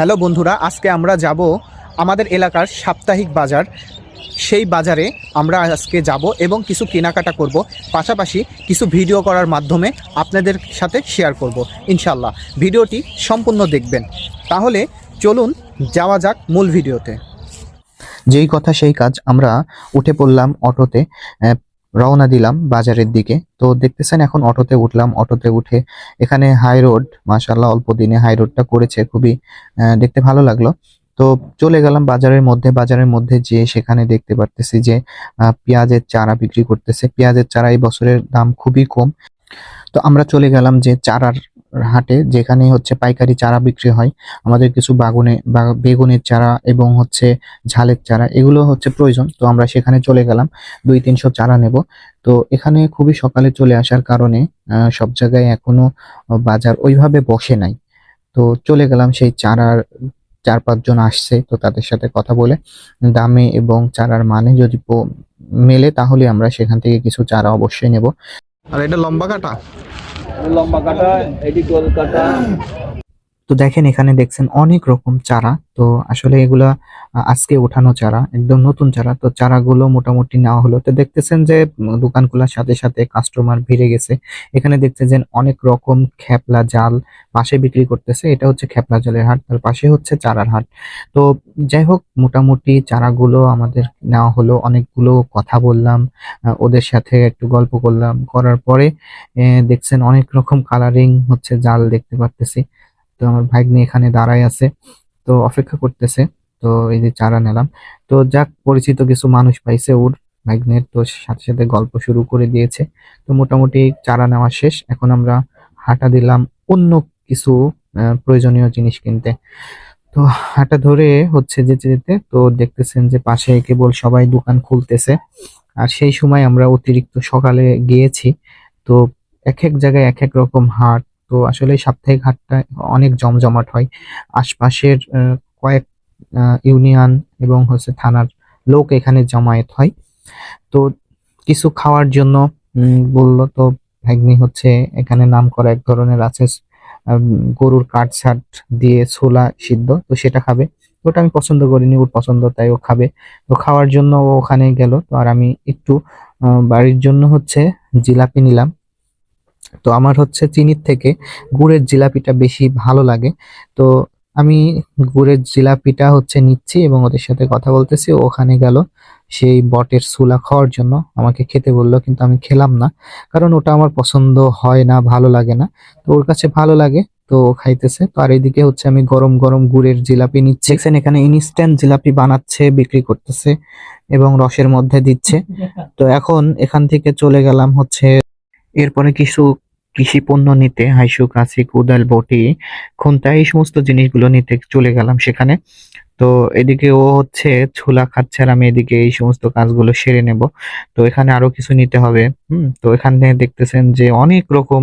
Hello বন্ধুরা, আজকে আমরা যাব আমাদের এলাকার সাপ্তাহিক বাজার। সেই বাজারে আমরা আজকে যাব এবং কিছু কেনাকাটা করব। পাশাপাশি কিছু ভিডিও করার মাধ্যমে আপনাদের সাথে শেয়ার করব ইনশাল্লাহ ভিডিওটি সম্পূর্ণ দেখবেন। তাহলে চলুন যাওয়া যাক মূল ভিডিওতে। যেই কথা সেই কাজ আমরা উঠে পড়লাম অটোতে রওনা দিলাম বাজারের দিকে। তো দেখতেছেন এখন অটোতে উঠলাম। অটোতে উঠে এখানে হাই রোড মাসাল্লাহ অল্প দিনে হাই রোডটা করেছে। খুবই দেখতে ভালো লাগল। তো চলে গেলাম বাজারের মধ্যে। বাজারের মধ্যে যে সেখানে দেখতে পারতেছি যে পেঁয়াজের চারা বিক্রি করতেছে। পেঁয়াজের চারা এই বছরের দাম খুবই কম। তো আমরা চলে গেলাম যে চারার হাটে যেখানে হচ্ছে পাইকারি চারা বিক্রি হয়, আমাদের কিছু বাগুনে বা- বেগুনের চারা এবং হচ্ছে ঝালের চারা, এগুলো হচ্ছে প্রয়োজন। তো আমরা সেখানে চলে গেলাম, দুই তিনশো চারা নেব। তো এখানে খুবই সকালে চলে আসার কারণে সব জায়গায় এখনও বাজার ওইভাবে বসে নাই। তো চলে গেলাম, সেই চারার চার পাঁচজন আসছে, তো তাদের সাথে কথা বলে দামে এবং চারার মানে যদি মেলে তাহলে আমরা সেখান থেকে কিছু চারা অবশ্যই নেব। আর এটা লম্বা কাটা? লম্বা কাটা এটি গোল কাটা। তো দেখেন, এখানে দেখছেন অনেক রকম চারা। তো আসলে এগুলা আজকে ওঠানো চারা, একদম নতুন চারা। তো চারাগুলো মোটামুটি নেওয়া হলো। তো দেখতেছেন যে, দোকানগুলোর সাথে সাথে কাস্টমার ভিড়ে গেছে। এখানে দেখছেন যে অনেক রকম খেপলা জাল পাশে বিক্রি করতেছে। এটা হচ্ছে খেপলা জালের হাট, তার পাশে হচ্ছে চারার হাট। তো যাই হোক, মোটামুটি চারাগুলো আমাদের নেওয়া হলো। অনেকগুলো কথা বললাম ওদের সাথে একটু গল্প করলাম। করার পরে দেখছেন অনেক রকম কালারিং হচ্ছে জাল দেখতে পারতেছি। তো আমার ভাগ্নি এখানে দাঁড়ায় আছে, তো অপেক্ষা করতেছে, তো এই যে চারা নিলাম। তো যাক, পরিচিত কিছু মানুষ পাইছে ওর ভাগ্নের, তো সাথে সাথে গল্প শুরু করে দিয়েছে। তো মোটামুটি চারা নেওয়া শেষ, এখন আমরা হাঁটা দিলাম অন্য কিছু প্রয়োজনীয় জিনিস কিনতে। তো হাঁটা ধরে হচ্ছে যেতে যেতে, তো দেখতেছেন যে পাশে কেবল সবাই দোকান খুলতেছে। আর সেই সময় আমরা অতিরিক্ত সকালে গিয়েছি, তো এক এক জায়গায় এক এক রকম হাট তো আসলে সাপ্তাহিক হাটটা অনেক জমজমাট হয়। আশপাশের কয়েক ইউনিয়ন এবং হচ্ছে থানার লোক এখানে জমায়েত হয়। তো কিছু খাওয়ার জন্য বলল তো ভাগ্নি হচ্ছে এখানে নাম করা এক ধরনের আছে গরুর কাঠ ছাট দিয়ে ছোলা সিদ্ধ, তো সেটা খাবে। ওটা আমি পছন্দ করিনি, ওর পছন্দ, তাই ও খাবে। তো খাওয়ার জন্য ও ওখানে গেল, তো আর আমি একটু বাড়ির জন্য হচ্ছে জিলাপি নিলাম। তো আমার হচ্ছে চিনির থেকে গুড়ের জিলাপিটা বেশি ভালো লাগে। তো আমি গুড়ের জিলাপিটা হচ্ছে নিচ্ছি এবং ওদের সাথে কথা বলতেছি। ওখানে গেল, সেই বটের সুলা খাওয়ার জন্য। আমাকে খেতে বলল, কিন্তু আমি খেলাম না, কারণ ওটা আমার পছন্দ হয় না, ভালো লাগে না। তো ওর কাছে ভালো লাগে, তো খাইতেছে। তো আর এদিকে হচ্ছে আমি গরম গরম গুড়ের জিলাপি নিচ্ছি। দেখছেন, এখানে ইনস্ট্যান্ট জিলাপি বানাচ্ছে, বিক্রি করতেছে এবং রসের মধ্যে দিচ্ছে। তো এখন এখান থেকে চলে গেলাম হচ্ছে, এরপরে কিছু কৃষি পণ্য নিতে হাইসু কাশি কোদাল বটি, খুন্তা, এই সমস্ত জিনিসগুলো নিতে চলে গেলাম সেখানে। তো এদিকে ও হচ্ছে ছোলা খাচ্ছে আর আমি এদিকে এই সমস্ত কাজগুলো সেরে নেব। তো এখানে আরও কিছু নিতে হবে, হুম? তো এখানে দেখতেছেন যে অনেক রকম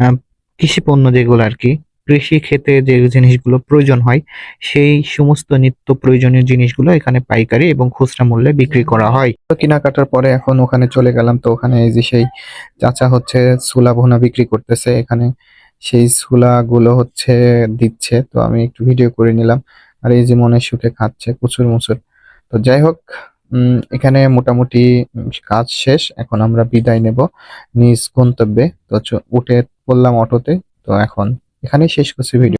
কৃষিপণ্য কৃষি পণ্য যেগুলো আর কি কৃষি ক্ষেতে যে জিনিসগুলো প্রয়োজন হয়, সেই সমস্ত নিত্য প্রয়োজনীয় জিনিসগুলো এখানে পাইকারি এবং খুচরা মূল্যে বিক্রি করা হয়। তো কেনাকাটার পরে এখন ওখানে চলে গেলাম, তো ওখানে এই যে সেই চাচা হচ্ছে ছোলা ভুনা বিক্রি করতেছে, এখানে সেই ছোলা গুলো হচ্ছে দিচ্ছে, তো আমি একটু ভিডিও করে নিলাম। আর এই যে মনের সুখে খাচ্ছে কুচুর মুচুর তো যাই হোক এখানে মোটামুটি কাজ শেষ, এখন আমরা বিদায় নেব নিজ গন্তব্যে। তো উঠে পড়লাম অটোতে, তো এখন এখানেই শেষ করছি ভিডিও